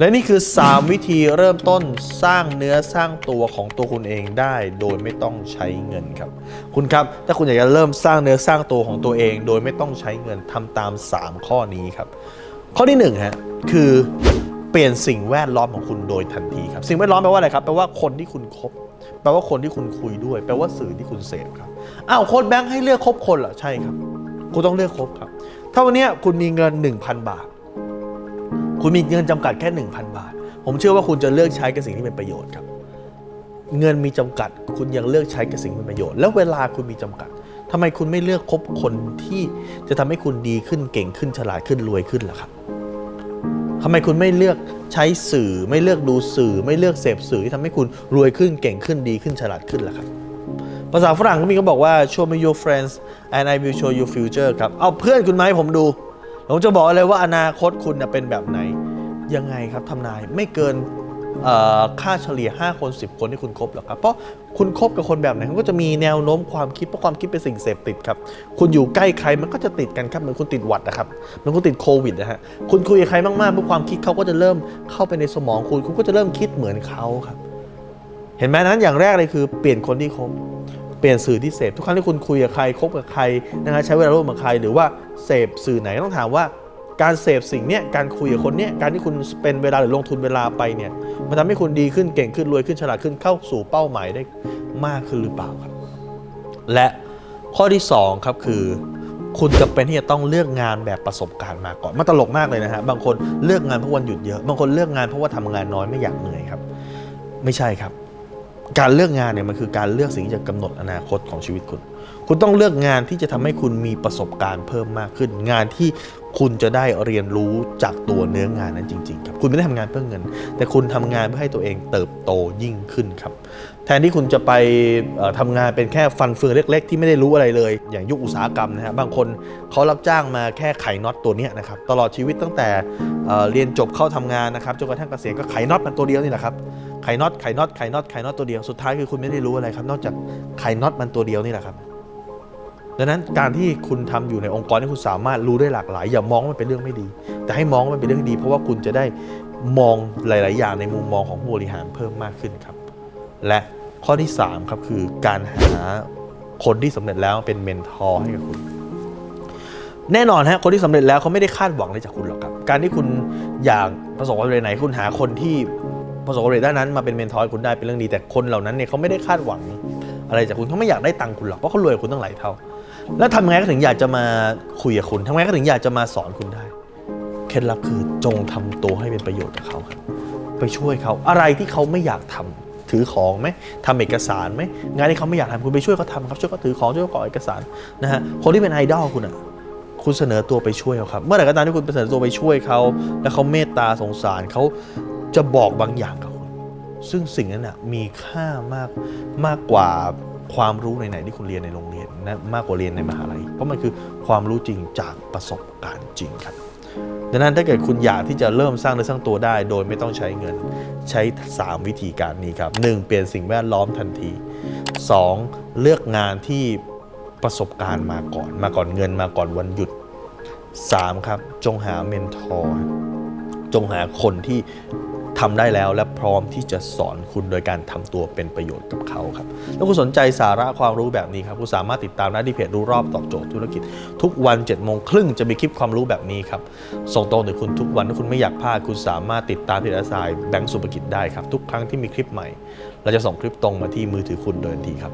และนี่คือ 3 วิธีเริ่มต้นสร้างเนื้อสร้างตัวของตัวคุณเองได้ โดยไม่ต้องใช้เงินครับ คุณครับถ้าคุณอยากจะเริ่มสร้างเนื้อสร้างตัวของตัวเอง โดยไม่ต้องใช้เงินทำตาม 3 ข้อนี้ครับ ข้อที่1ฮะคือเปลี่ยนสิ่งแวดล้อมของคุณโดยทันทีครับ สิ่งแวดล้อมแปลว่าอะไรครับแปลว่าคนที่คุณคบแปลว่าคนที่คุณคุยด้วย แปลว่าสื่อที่คุณเสพครับอ้าวโค้ดแบงค์ให้เลือกคบคนเหรอใช่ครับ คุณต้องเลือกคบครับ ถ้าวันนี้คุณมีเงิน 1,000 บาท คุณมีเงินจำกัดแค่ 1,000 บาท ผมเชื่อว่าคุณจะเลือกใช้กับสิ่งที่เป็นประโยชน์ครับ เงินมีจำกัด คุณยังเลือกใช้กับสิ่งที่เป็นประโยชน์ แล้วเวลาคุณมีจำกัดทำไมคุณไม่เลือกคบคนที่จะทำให้คุณดีขึ้นเก่งขึ้นฉลาดขึ้นรวยขึ้นล่ะครับทำไมคุณไม่เลือกใช้สื่อ ไม่เลือกดูสื่อ ไม่เลือกเสพสื่อที่ทำให้คุณรวยขึ้นเก่งขึ้นดีขึ้นฉลาดขึ้นล่ะครับภาษาฝรั่งก็มีเขาบอกว่า show me your friends and I will show you future ครับ เอาเพื่อนคุณมาให้ผมดู ผมจะบอกเลยว่าอนาคตคุณเป็นแบบไหน ยังไงครับทำนายไม่เกินค่าเฉลี่ย 5 คน 10 คนที่คุณคบหรอกครับ เพราะคุณคบกับคนแบบไหนคุณก็จะมีแนวโน้มความคิดเพราะความคิดเป็นสิ่งเสพติดครับ คุณอยู่ใกล้ใครมันก็จะติดกันครับเหมือนคุณติดหวัดนะครับเหมือนคุณติดโควิดนะฮะคุณคุยกับใครมากๆปุ๊บความคิดเขาก็จะเริ่มเข้าไปในสมองคุณคุณก็จะเริ่มคิดเหมือนเขาครับ เห็นไหมนั้นอย่างแรกเลยคือเปลี่ยนคนที่คบเปลี่ยนสื่อที่เสพทุกครั้งที่คุณคุยกับใครคบกับใครนะฮะใช้เวลาร่วมกับใครหรือว่าเสพสื่อไหนต้องถามว่า การเสพสิ่งเนี้ยการคุยกับคนเนี้ยการที่คุณเป็นเวลาหรือลงทุนเวลาไปเนี่ยมันทำให้คุณดีขึ้นเก่งขึ้นรวยขึ้นฉลาดขึ้นเข้าสู่เป้าหมายได้มากขึ้นหรือเปล่าครับ และข้อที่สองครับคือ คุณจะเป็นที่จะต้องเลือกงานแบบประสบการณ์มาก่อนมันตลกมากเลยนะฮะบางคนเลือกงานเพราะวันหยุดเยอะบางคนเลือกงานเพราะว่าทำงานน้อยไม่อยากเหนื่อยครับ ไม่ใช่ครับการเลือกงานเนี่ยมันคือการเลือกสิ่งที่จะกำหนดอนาคตของชีวิตคุณ คุณต้องเลือกงานที่จะทำให้คุณมีประสบการณ์เพิ่มมากขึ้น งานที่ คุณจะได้เรียนรู้จากตัวเนื้องานนั้นจริง ๆ ครับ คุณไม่ได้ทำงานเพื่อเงิน แต่คุณทำงานเพื่อให้ตัวเองเติบโตยิ่งขึ้นครับ แทนที่คุณจะไปเอ่อทำงานเป็นแค่ฟันเฟืองเล็ก ๆ ที่ไม่ได้รู้อะไรเลย อย่างยุคอุตสาหกรรมนะฮะบางคนเขารับจ้างมาแค่ไขน็อตตัวนี้นะครับตลอดชีวิตตั้งแต่เเรียนจบเข้าทำงานนะครับจนกระทั่งเกษียณก็ไขน็อตมันตัวเดียวนี่แหละครับไขน็อตไขน็อตไขน็อตไขน็อตตัวเดียวสุดท้ายคือคุณไม่ได้รู้อะไรครับ นอกจากไขน็อตมันตัวเดียวนี่แหละครับ ดังนั้นการที่คุณทำอยู่ในองค์กรที่คุณสามารถรู้ได้หลากหลาย อย่ามองว่ามันเป็นเรื่องไม่ดี แต่ให้มองว่ามันเป็นเรื่องดี เพราะว่าคุณจะได้มองหลาย ๆ อย่างในมุมมองของผู้บริหารเพิ่มมากขึ้นครับ และข้อที่3ครับคือการหาคนที่สำเร็จแล้วเป็นเมนทอร์ให้กับคุณ แน่นอนฮะคนที่สำเร็จแล้วเขาไม่ได้คาดหวังอะไรจากคุณหรอกครับ การที่คุณอยากประสบความสำเร็จไหนคุณหาคนที่ประสบความสำเร็จด้านนั้นมาเป็นเมนทอร์ให้คุณได้เป็นเรื่องดีแต่คนเหล่านั้นเนี่ยเขาไม่ได้คาดหวังอะไรจากคุณเขาไม่อยากได้ตังค์คุณหรอกเพราะเขารวยกว่าคุณตั้งหลายเท่า แล้วทำไงก็ถึงอยากจะมาคุยกับคุณทำไงก็ถึงอยากจะมาสอนคุณได้ เคล็ดลับคือจงทำตัวให้เป็นประโยชน์กับเขาครับไปช่วยเขาอะไรที่เขาไม่อยากทำถือของไหมทำเอกสารไหมงานที่เขาไม่อยากทำคุณไปช่วยเขาทำครับช่วยเขาถือของช่วยเขากรอกเอกสารนะฮะคนที่เป็นไอดอลคุณอะคุณเสนอตัวไปช่วยเขาครับ เมื่อไหร่ก็ตามที่คุณไปเสนอตัวไปช่วยเขา แล้วเขาเมตตาสงสารเขาจะบอกบางอย่างกับคุณ ซึ่งสิ่งนั้นน่ะมีค่ามากมากกว่า ความรู้ไหนๆที่คุณเรียนในโรงเรียนนะมากกว่าเรียนในมหาลัย เพราะมันคือความรู้จริงจากประสบการณ์จริงครับดังนั้นถ้าเกิดคุณอยากที่จะเริ่มสร้างเนื้อสร้างตัวได้ โดยไม่ต้องใช้เงินใช้ 3 วิธีการนี้ครับ 1. เปลี่ยนสิ่งแวดล้อมทันที 2. เลือกงานที่ประสบการณ์มาก่อน มาก่อนเงินมาก่อนวันหยุด 3. ครับ จงหาเมนทอร์จงหาคนที่ ทำได้แล้วและพร้อมที่จะสอนคุณโดยการทำตัวเป็นประโยชน์กับเขาครับถ้าคุณสนใจสาระความรู้แบบนี้ครับคุณสามารถติดตามได้ที่เพจรู้รอบตอบโจทย์ธุรกิจ ทุกวัน7จ็ดโมงครึ่งจะมีคลิปความรู้แบบนี้ครับส่งตรงถึงคุณทุกวันถ้าคุณไม่อยากพลาดคุณสามารถติดตามเพจอาสายแบงก์สุภกิจได้ครับทุกครั้งที่มีคลิปใหม่ เราจะส่งคลิปตรงมาที่มือถือคุณโดยทันทีครับ